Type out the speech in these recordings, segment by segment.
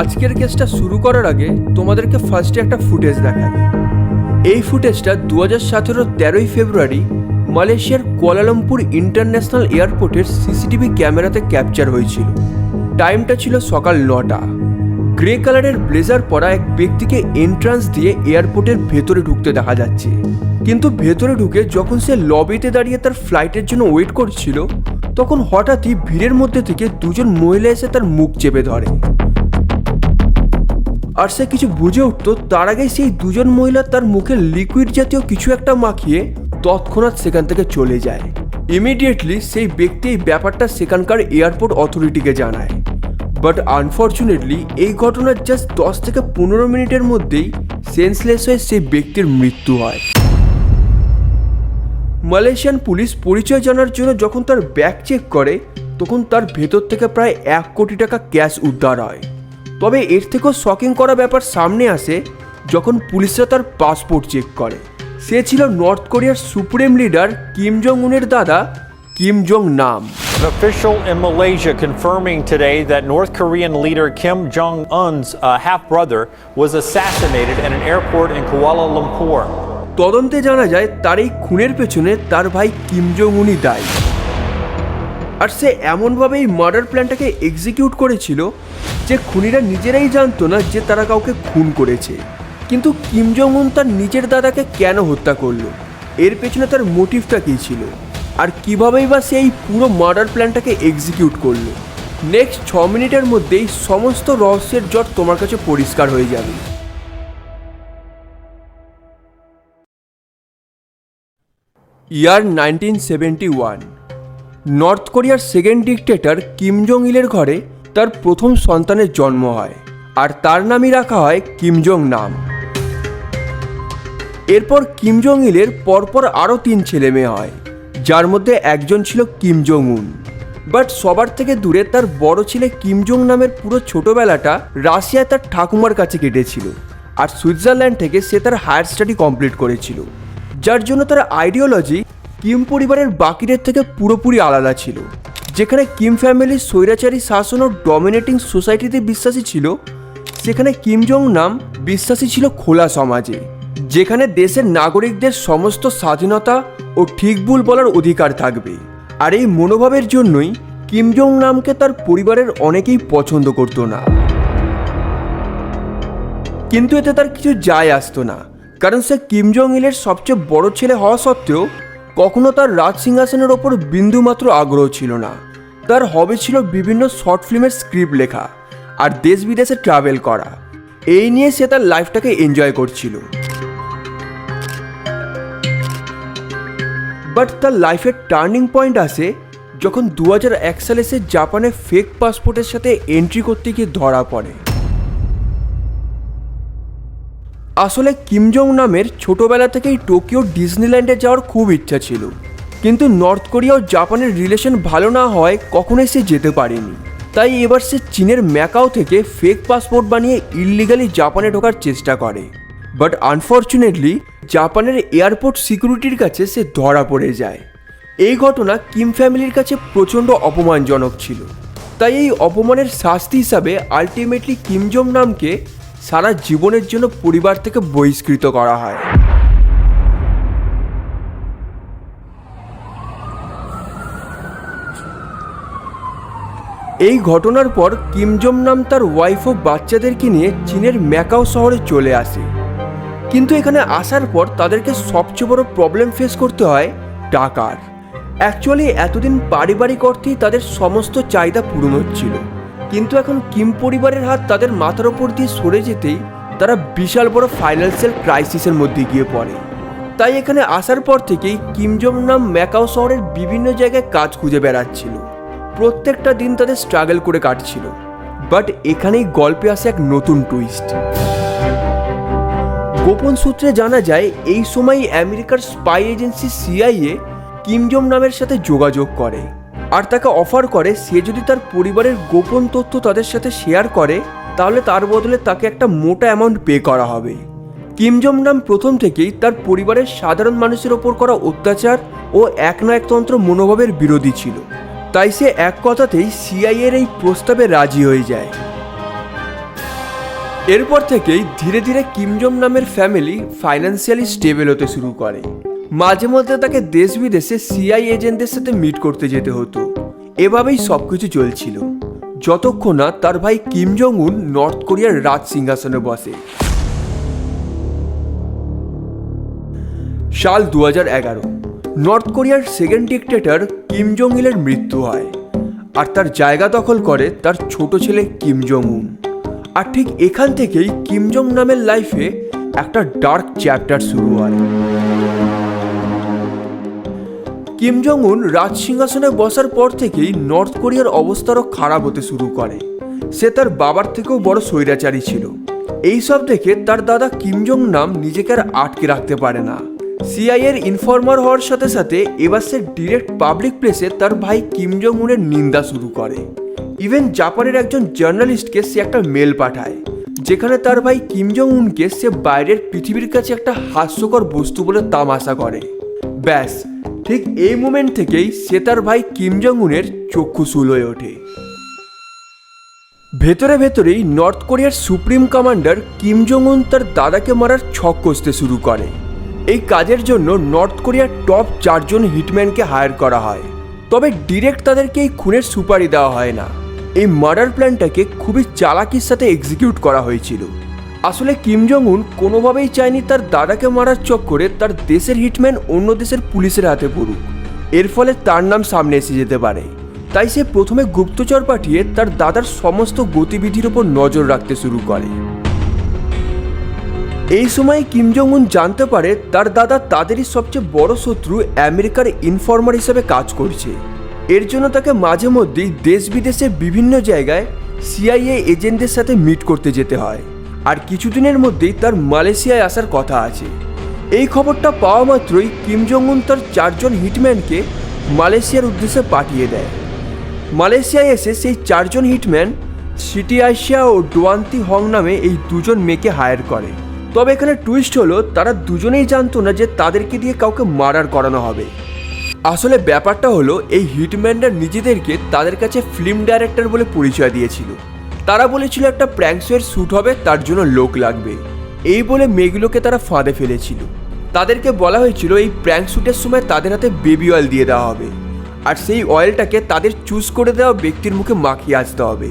আজকের কেসটা শুরু করার আগে তোমাদেরকে ফার্স্টে একটা ফুটেজ দেখাই। এই ফুটেজটা দু হাজার সতেরো তেরোই ফেব্রুয়ারি মালয়েশিয়ার কোয়ালালামপুর ইন্টারন্যাশনাল এয়ারপোর্টের সিসিটিভি ক্যামেরাতে ক্যাপচার হয়েছিল। টাইমটা ছিল সকাল নটা। গ্রে কালারের ব্লেজার পরা এক ব্যক্তিকে এন্ট্রান্স দিয়ে এয়ারপোর্টের ভেতরে ঢুকতে দেখা যাচ্ছে। কিন্তু ভেতরে ঢুকে যখন সে লবিতে দাঁড়িয়ে তার ফ্লাইটের জন্য ওয়েট করছিল, তখন হঠাৎই ভিড়ের মধ্যে থেকে দুজন মহিলা এসে তার মুখ চেপে ধরে। আর সে কিছু বুঝে উঠতো, তার আগে সেই দুজন মহিলা তার মুখে লিকুইড জাতীয় কিছু একটা মাখিয়ে তৎক্ষণাৎ সেখান থেকে চলে যায়। ইমিডিয়েটলি সেই ব্যক্তি এই ব্যাপারটা সেখানকার এয়ারপোর্ট অথরিটিকে জানায়। বাট আনফর্চুনেটলি এই ঘটনার জাস্ট দশ থেকে পনেরো মিনিটের মধ্যেই সেন্সলেস হয়ে সেই ব্যক্তির মৃত্যু হয়। মালয়েশিয়ান পুলিশ পরিচয় জানার জন্য যখন তার ব্যাগ চেক করে, তখন তার ভেতর থেকে প্রায় এক কোটি টাকা ক্যাশ উদ্ধার হয়। তবে এর থেকেও শকিং করা ব্যাপার সামনে আসে যখন পুলিশরা তার পাসপোর্ট চেক করে সে ছিল নর্থ কোরিয়ার সুপ্রিম লিডার কিম জং উনের দাদা কিম জং নাম An official in Malaysia confirming today that North Korean leader Kim Jong un's uh, half brother was assassinated at an airport in Kuala Lumpur. তদন্তে জানা যায় তার এই খুনের পেছনে তার ভাই কিম জং উনই দায়ী আর সে এমনভাবে এই মার্ডার প্ল্যানটাকে এক্সিকিউট করেছিল যে খুনিরা নিজেরাই জানতো না যে তারা কাউকে খুন করেছে। কিন্তু কিম জং তার নিজের দাদাকে কেন হত্যা করল? এর পেছনে তার মোটিভটা কী ছিল? আর কীভাবেই বা সে এই পুরো মার্ডার প্ল্যানটাকে এক্সিকিউট করল? নেক্সট ছ মিনিটের মধ্যেই সমস্ত রহস্যের জট তোমার কাছে পরিষ্কার হয়ে যাবে। Year nineteen seventy one North কোরিয়ার সেকেন্ড ডিকটেটর কিম জং ইলের ঘরে তার প্রথম সন্তানের জন্ম হয়, আর তার নামই রাখা হয় কিম জং নাম এরপর কিম জং ইলের পরপর আরও তিন ছেলে মেয়ে হয়, যার মধ্যে একজন ছিল কিম জং উন বাট সবার থেকে দূরে তার বড় ছেলে কিম জং নামের পুরো ছোটবেলাটা রাশিয়ায় তার ঠাকুমার কাছে কেটেছিল, আর সুইজারল্যান্ড থেকে সে তার হায়ার স্টাডি কমপ্লিট করেছিল, যার জন্য তার আইডিওলজি কিম পরিবারের বাকিদের থেকে পুরোপুরি আলাদা ছিল। যেখানে কিম ফ্যামিলির স্বৈরাচারী শাসন ও ডমিনেটিং সোসাইটিতে বিশ্বাসী ছিল, সেখানে কিম জং নাম বিশ্বাসী ছিল খোলা সমাজে, যেখানে দেশের নাগরিকদের সমস্ত স্বাধীনতা ও ঠিক ভুল বলার অধিকার থাকবে। আর এই মনোভাবের জন্যই কিম জং নামকে তার পরিবারের অনেকেই পছন্দ করতো না। কিন্তু এতে তার কিছু যায় আসতো না, কারণ সে কিম জং ইলের সবচেয়ে বড় ছেলে হওয়া সত্ত্বেও কখনো তার রাজ সিংহাসনের ওপর বিন্দুমাত্র আগ্রহ ছিল না। তার হবে ছিল বিভিন্ন শর্ট ফিল্মের স্ক্রিপ্ট লেখা আর দেশ বিদেশে ট্রাভেল করা। এই নিয়ে সে তার লাইফটাকে এনজয় করছিল। বাট তার লাইফের টার্নিং পয়েন্ট আসে যখন দু সালে সে জাপানে ফেক পাসপোর্টের সাথে এন্ট্রি করতে গিয়ে ধরা পড়ে। আসলে কিম জং নামের ছোটবেলা থেকেই টোকিও ডিজনিল্যান্ডে যাওয়ার খুব ইচ্ছা ছিল। কিন্তু নর্থ কোরিয়া ও জাপানের রিলেশন ভালো না হয় কখনোই সে যেতে পারেনি। তাই এবার সে চীনের ম্যাকাও থেকে ফেক পাসপোর্ট বানিয়ে ইললিগালি জাপানে ঢোকার চেষ্টা করে। বাট আনফর্চুনেটলি, জাপানের এয়ারপোর্ট সিকিউরিটির কাছে সে ধরা পড়ে যায়। এই ঘটনা কিম ফ্যামিলির কাছে প্রচণ্ড অপমানজনক ছিল। তাই এই অপমানের শাস্তি হিসাবে আলটিমেটলি কিম জং নামকে সারা জীবনের জন্য পরিবার থেকে বহিষ্কৃত করা হয়। এই ঘটনার পর কিম জং নাম তার ওয়াইফ ও বাচ্চাদেরকে নিয়ে চীনের ম্যাকাও শহরে চলে আসে। কিন্তু এখানে আসার পর তাদেরকে সবচেয়ে বড় প্রবলেম ফেস করতে হয় টাকার। অ্যাকচুয়ালি এতদিন পারিবারিক অর্থেই তাদের সমস্ত চাহিদা পূরণ হচ্ছিল। কিন্তু এখন কিম পরিবারের হাত তাদের মাথার ওপর দিয়ে সরে যেতেই তারা বিশাল বড় ফাইন্যান্সিয়াল ক্রাইসিসের মধ্যে গিয়ে পড়ে। তাই এখানে আসার পর থেকেই কিম জং নাম ম্যাকাও শহরের বিভিন্ন জায়গায় কাজ খুঁজে বেড়াচ্ছিল। প্রত্যেকটা দিন তাদের স্ট্রাগল করে কাটছিল। বাট এখানেই গল্পে আসে এক নতুন টুইস্ট। গোপন সূত্রে জানা যায়, এই সময় আমেরিকার spy agency CIA Kim Jong নামের সাথে যোগাযোগ করে। আর তাকে অফার করে, সে যদি তার পরিবারের গোপন তথ্য তাদের সাথে শেয়ার করে, তাহলে তার বদলে তাকে একটা মোটা অ্যামাউন্ট পে করা হবে। কিম জং নাম প্রথম থেকেই তার পরিবারের সাধারণ মানুষের ওপর করা অত্যাচার ও এক না একতন্ত্র মনোভাবের বিরোধী ছিল। তাই সে এক কথাতেই সিআইএর এই প্রস্তাবে রাজি হয়ে যায়। এরপর থেকেই ধীরে ধীরে কিমজং নামের ফ্যামিলি ফাইন্যান্সিয়ালি স্টেবল হতে শুরু করে। মাঝে মধ্যে তাকে দেশ বিদেশে সিআই এজেন্টদের সাথে মিট করতে যেতে হতো। এভাবেই সবকিছু চলছিল। যতক্ষণ না তার ভাই কিম জং উন নর্থ কোরিয়ার রাজ সিংহাসনে বসে। সাল দু এগারো নর্থ কোরিয়ার সেকেন্ড ডিকটেটর কিম জং ইলের মৃত্যু হয়। আর তার জায়গা দখল করে তার ছোট ছেলে কিম জং উন আর ঠিক এখান থেকেই কিম জং নামের লাইফে একটা ডার্ক চ্যাপ্টার শুরু হয়। কিম জং উন রাজ সিংহাসনে বসার পর থেকেই নর্থ কোরিয়ার অবস্থারও খারাপ হতে শুরু করে। সে তার বাবার থেকেও বড় স্বৈরাচারী ছিল। এইসব দেখে তার দাদা কিম জং নাম নিজেকে আর আটকে রাখতে পারে না। সিআই এর ইনফর্মার হওয়ার সাথে সাথে এবার সে ডিরেক্ট পাবলিক প্লেসে তার ভাই কিম জং উনের নিন্দা শুরু করে। ইভেন জাপানের একজন জার্নালিস্টকে সে একটা মেল পাঠায়, যেখানে তার ভাই কিম জং উনকে সে বাইরের পৃথিবীর কাছে একটা হাস্যকর বস্তু বলে তামাশা করে। ব্যাস ঠিক এই মোমেন্ট থেকেই সে তার ভাই কিম জং উনের চক্ষু শুল হয়ে ওঠে। ভেতরে ভেতরেই নর্থ কোরিয়ার সুপ্রিম কমান্ডার কিম জং উন তার দাদাকে মারার ছক কষতে শুরু করে। এই কাজের জন্য নর্থ কোরিয়ার টপ চারজন হিটম্যানকে হায়ার করা হয়। তবে ডিরেক্ট তাদেরকে এই খুনের সুপারি দেওয়া হয় না। এই মার্ডার প্ল্যানটাকে খুবই চালাকির সাথে এক্সিকিউট করা হয়েছিল। আসলে কিম জং উন কোনোভাবেই চায়নি তার দাদাকে মারার চক্করে তার দেশের হিটম্যান অন্য দেশের পুলিশের হাতে পড়ুক। এর ফলে তার নাম সামনে এসে যেতে পারে। তাই সে প্রথমে গুপ্তচর পাঠিয়ে তার দাদার সমস্ত গতিবিধির ওপর নজর রাখতে শুরু করে। এই সময় কিম জং উন জানতে পারে তার দাদা তাদেরই সবচেয়ে বড় শত্রু আমেরিকার ইনফর্মার হিসেবে কাজ করছে। এর জন্য তাকে মাঝে মধ্যেই দেশ বিদেশে বিভিন্ন জায়গায় সিআইএ এজেন্টদের সাথে মিট করতে যেতে হয়। আর কিছুদিনের মধ্যেই তার মালয়েশিয়ায় আসার কথা আছে। এই খবরটা পাওয়া মাত্রই কিম জং উন তার চারজন হিটম্যানকে মালয়েশিয়ার উদ্দেশ্যে পাঠিয়ে দেয়। মালয়েশিয়ায় এসে সেই চারজন হিটম্যান সিটি আইসিয়া ও ডোয়ান্তি হং নামে এই দুজন মেয়েকে হায়ার করে। তবে এখানে টুইস্ট হলো, তারা দুজনেই জানতো না যে তাদেরকে দিয়ে কাউকে মার্ডার করানো হবে। আসলে ব্যাপারটা হলো, এই হিটম্যানরা নিজেদেরকে তাদের কাছে ফিল্ম ডাইরেক্টর বলে পরিচয় দিয়েছিল। তারা বলেছিল একটা প্র্যাঙ্কশোয়ের শ্যুট হবে, তার জন্য লোক লাগবে। এই বলে মেয়েগুলোকে তারা ফাঁদে ফেলেছিল। তাদেরকে বলা হয়েছিল, এই প্র্যাঙ্ক শ্যুটের সময় তাদের হাতে বেবি অয়েল দিয়ে দেওয়া হবে। আর সেই অয়েলটাকে তাদের চুজ করে দেওয়া ব্যক্তির মুখে মাখিয়ে আসতে হবে।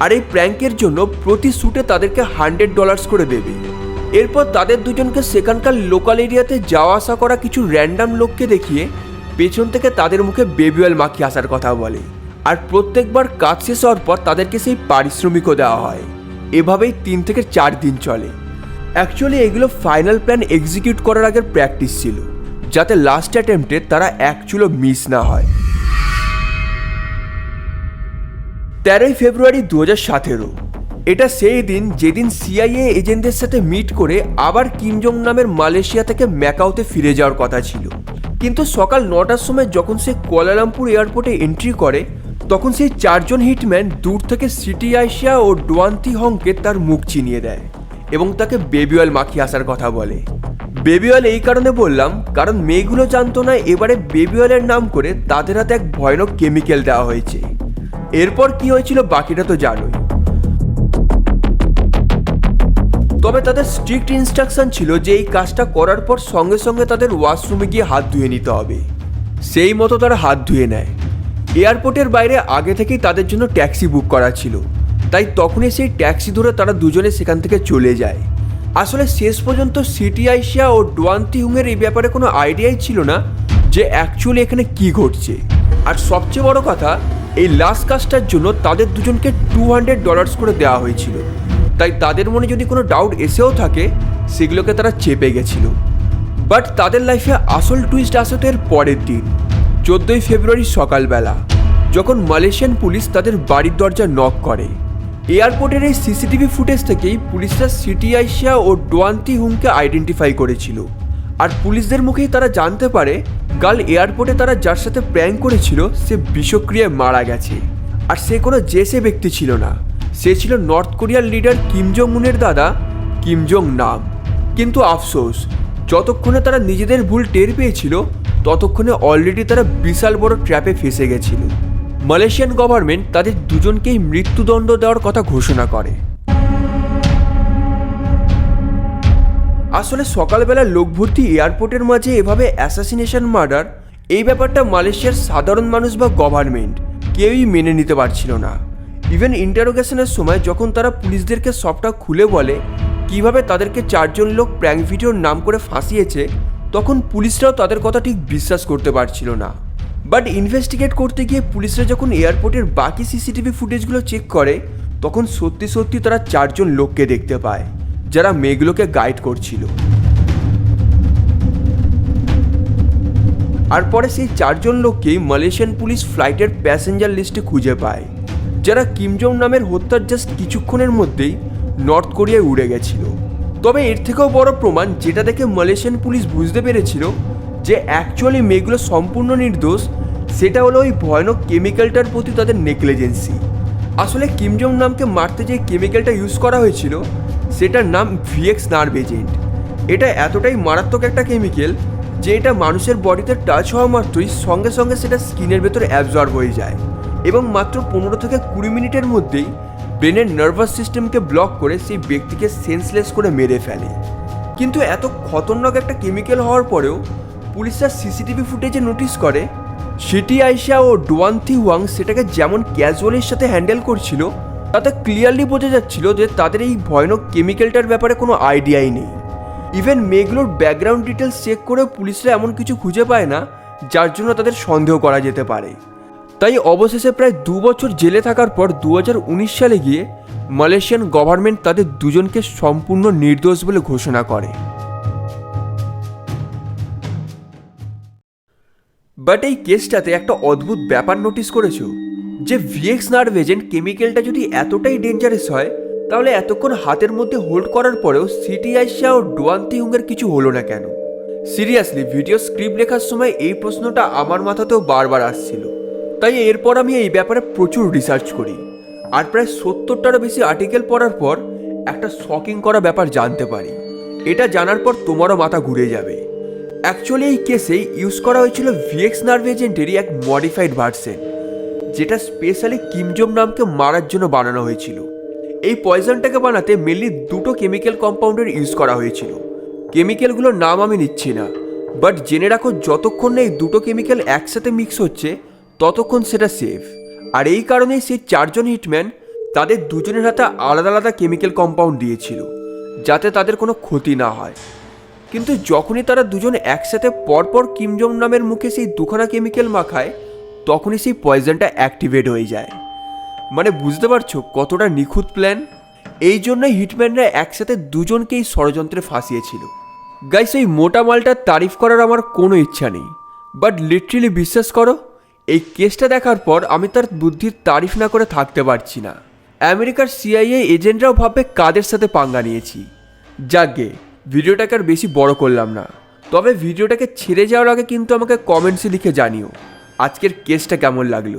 আর এই প্র্যাঙ্কের জন্য প্রতি শ্যুটে তাদেরকে হান্ড্রেড ডলার্স করে দেবে। এরপর তাদের দুজনকে সেখানকার লোকাল এরিয়াতে যাওয়া আসা করা কিছু র্যান্ডাম লোককে দেখিয়ে, পেছন থেকে তাদের মুখে বেবি অয়েল মাখিয়ে আসার কথা বলে। আর প্রত্যেকবার কাজ শেষ হওয়ার পর তাদেরকে সেই পারিশ্রমিকও দেওয়া হয়। এভাবেই তিন থেকে চার দিন চলে। অ্যাকচুয়ালি এগুলো ফাইনাল প্ল্যান এক্সিকিউট করার আগের প্র্যাকটিস ছিল, যাতে লাস্ট অ্যাটেম্পটে তারা এক মিস না হয়। তেরোই ফেব্রুয়ারি দু হাজার সতেরো, এটা সেই দিন যেদিন সিআইএ এজেন্টদের সাথে মিট করে আবার কিমজং নামের মালয়েশিয়া থেকে ম্যাকাওতে ফিরে যাওয়ার কথা ছিল। কিন্তু সকাল নটার সময় যখন সে কোয়ালালামপুর এয়ারপোর্টে এন্ট্রি করে তখন সেই চারজন হিটম্যান দূর থেকে সিটি আইসিয়া ও ডোয়ান্তি হংকে তার মুখ চিনিয়ে দেয় এবং তাকে বেবি অয়েল মাখিয়ে আসার কথা বলে। বেবি অয়েল এই কারণে বললাম, কারণ মেয়েগুলো জানতো না এবারে বেবি অয়েলের নাম করে তাদের হাতে এক ভয়ানক কেমিক্যাল দেওয়া হয়েছে। এরপর কি হয়েছিল বাকিটা তো জানোই। তবে তাদের স্ট্রিক্ট ইনস্ট্রাকশন ছিল যে এই কাজটা করার পর সঙ্গে সঙ্গে তাদের ওয়াশরুমে গিয়ে হাত ধুয়ে নিতে হবে। সেই মতো তারা হাত ধুয়ে নেয়। এয়ারপোর্টের বাইরে আগে থেকেই তাদের জন্য ট্যাক্সি বুক করা ছিল। তাই তখনই সেই ট্যাক্সি ধরে তারা দুজনে সেখান থেকে চলে যায়। আসলে শেষ পর্যন্ত সিটি আইসিয়া ও ডোয়ান্তি হুংয়ের এই ব্যাপারে কোনো আইডিয়াই ছিল না যে অ্যাকচুয়ালি এখানে কি ঘটছে। আর সবচেয়ে বড় কথা, এই লাস্ট কাজটার জন্য তাদের দুজনকে টু হান্ড্রেড ডলার্স করে দেওয়া হয়েছিল। তাই তাদের মনে যদি কোনো ডাউট এসেও থাকে, সেগুলোকে তারা চেপে গেছিল। বাট তাদের লাইফে আসল টুইস্ট আসে তো এর পরের দিন। চোদ্দোই ফেব্রুয়ারি সকালবেলা, যখন মালয়েশিয়ান পুলিশ তাদের বাড়ির দরজা নক করে। এয়ারপোর্টের এই সিসিটিভি ফুটেজ থেকেই পুলিশরা সিটি আইসিয়া ও ডোয়ান্তি হুমকে আইডেন্টিফাই করেছিল। আর পুলিশদের মুখেই তারা জানতে পারে কাল এয়ারপোর্টে তারা যার সাথে প্র্যাঙ্ক করেছিল, সে বিষক্রিয়ায় মারা গেছে। আর সে কোনো জেসে ব্যক্তি ছিল না। সে ছিল নর্থ কোরিয়ার লিডার কিম জং উনের দাদা, কিম জং নাম কিন্তু আফসোস, যতক্ষণে তারা নিজেদের ভুল টের পেয়েছিল ততক্ষণে অলরেডি তারা বিশাল বড় ট্র্যাপে ফেসে গেছিল। মালয়েশিয়ান গভর্নমেন্ট তাদের দুজনকেই মৃত্যুদণ্ড দেওয়ার কথা ঘোষণা করে। আসলে সকালবেলা লোক ভর্তি এয়ারপোর্টের মাঝে এভাবে অ্যাসাসিনেশন মার্ডার এই ব্যাপারটা মালয়েশিয়ার সাধারণ মানুষ বা গভর্নমেন্ট কেউই মেনে নিতে পারছিল না। ইভেন ইন্টারোগেশনের সময় যখন তারা পুলিশদেরকে সবটা খুলে বলে, কীভাবে তাদেরকে চারজন লোক প্র্যাঙ্ক ভিডিওর নাম করে ফাঁসিয়েছে তখন পুলিশরাও তাদের কথা ঠিক বিশ্বাস করতে পারছিল না। বাট ইনভেস্টিগেট করতে গিয়ে পুলিশরা যখন এয়ারপোর্টের বাকি সিসিটিভি ফুটেজগুলো চেক করে, তখন সত্যি সত্যি তারা চারজন লোককে দেখতে পায়, যারা মেয়েগুলোকে গাইড করছিল। আর পরে সেই চারজন লোককেই মালয়েশিয়ান পুলিশ ফ্লাইটের প্যাসেঞ্জার লিস্টে খুঁজে পায়, যারা কিমজং নামের হত্যার জাস্ট কিছুক্ষণের মধ্যেই নর্থ কোরিয়ায় উড়ে গেছিল। তবে এর থেকেও বড় প্রমাণ যেটা দেখে মালয়েশিয়ান পুলিশ বুঝতে পেরেছিল যে অ্যাকচুয়ালি মেয়েগুলো সম্পূর্ণ নির্দোষ, সেটা হলো ওই ভয়ানক কেমিক্যালটার প্রতি তাদের নেগলিজেন্সি আসলে কিমজং নামকে মারতে যে কেমিক্যালটা ইউজ করা হয়েছিল, সেটার নাম ভিএক্স নার্ভ এজেন্ট এটা এতটাই মারাত্মক একটা কেমিক্যাল যে এটা মানুষের বডিতে টাচ হওয়া মাত্রই সঙ্গে সঙ্গে সেটা স্কিনের ভেতরে অ্যাবজর্ব হয়ে যায়। এবং মাত্র পনেরো থেকে কুড়ি মিনিটের মধ্যেই ব্রেনের নার্ভাস সিস্টেমকে ব্লক করে সেই ব্যক্তিকে সেন্সলেস করে মেরে ফেলে। কিন্তু এত খতরনাক একটা কেমিক্যাল হওয়ার পরেও পুলিশরা সিসিটিভি ফুটেজে নোটিস করে, সিটি আইসা ও ডোয়ান্থি হুয়াং সেটাকে যেমন ক্যাজুয়ালের সাথে হ্যান্ডেল করছিল, তাতে ক্লিয়ারলি বোঝা যাচ্ছিল যে তাদের এই ভয়ানক কেমিক্যালটার ব্যাপারে কোনো আইডিয়াই নেই। ইভেন মেয়েগুলোর ব্যাকগ্রাউন্ড ডিটেলস চেক করেও পুলিশরা এমন কিছু খুঁজে পায় না, যার জন্য তাদের সন্দেহ করা যেতে পারে। তাই অবশেষে প্রায় দু বছর জেলে থাকার পর দু হাজার উনিশ সালে গিয়ে মালয়েশিয়ান গভর্নমেন্ট তাদের দুজনকে সম্পূর্ণ নির্দোষ বলে ঘোষণা করে। বাট এই কেসটাতে একটা অদ্ভুত ব্যাপার নোটিস করেছ যে ভিএক্স নার্ভ এজেন্ট কেমিক্যালটা যদি এতটাই ডেঞ্জারাস হয়, তাহলে এতক্ষণ হাতের মধ্যে হোল্ড করার পরেও সিটি আইসা ও ডোয়ান্তি হুঙ্গের কিছু হলো না কেন? সিরিয়াসলি, ভিডিও স্ক্রিপ্ট লেখার সময় এই প্রশ্নটা আমার মাথাতেও বারবার আসছিল। তাই এরপর আমি এই ব্যাপারে প্রচুর রিসার্চ করি। আর প্রায় সত্তরটারও বেশি আর্টিকেল পড়ার পর একটা শকিং করা ব্যাপার জানতে পারি। এটা জানার পর তোমারও মাথা ঘুরে যাবে। অ্যাকচুয়ালি এই কেসে ইউজ করা হয়েছিল ভিএক্স নার্ভ এজেন্টেরই এক মডিফাইড ভার্সেন যেটা স্পেশালি কিমজম নামকে মারার জন্য বানানো হয়েছিল। এই পয়জনটাকে বানাতে মেনলি দুটো কেমিক্যাল কম্পাউন্ডের ইউজ করা হয়েছিল। কেমিক্যালগুলোর নাম আমি নিচ্ছি না বাট জেনে রাখো যতক্ষণ না এই দুটো কেমিক্যাল একসাথে মিক্স হচ্ছে ততক্ষণ সেটা সেফ আর এই কারণেই সেই চারজন হিটম্যান তাদের দুজনের হাতে আলাদা আলাদা কেমিক্যাল কম্পাউন্ড দিয়েছিল, যাতে তাদের কোনো ক্ষতি না হয়। কিন্তু যখনই তারা দুজন একসাথে পরপর কিমজং নামের মুখে সেই দুখানা কেমিক্যাল মাখায়, তখনই সেই পয়জনটা অ্যাক্টিভেট হয়ে যায়। মানে বুঝতে পারছ কতটা নিখুঁত প্ল্যান এই জন্যই হিটম্যানরা একসাথে দুজনকেই ষড়যন্ত্রে ফাঁসিয়েছিল। গাইস এই মোটা মালটার তারিফ করার আমার কোনো ইচ্ছা নেই। বাট লিটারেলি বিশ্বাস করো এই কেসটা দেখার পর আমি তার বুদ্ধির তারিফ না করে থাকতে পারছি না। আমেরিকার সিআইএ এজেন্টরাও ভাববে কাদের সাথে পাঙ্গা নিয়েছি। যাকে ভিডিওটাকে আর বেশি বড় করলাম না। তবে ভিডিওটাকে ছেড়ে যাওয়ার আগে কিন্তু আমাকে কমেন্টসে লিখে জানিও। আজকের কেসটা কেমন লাগল?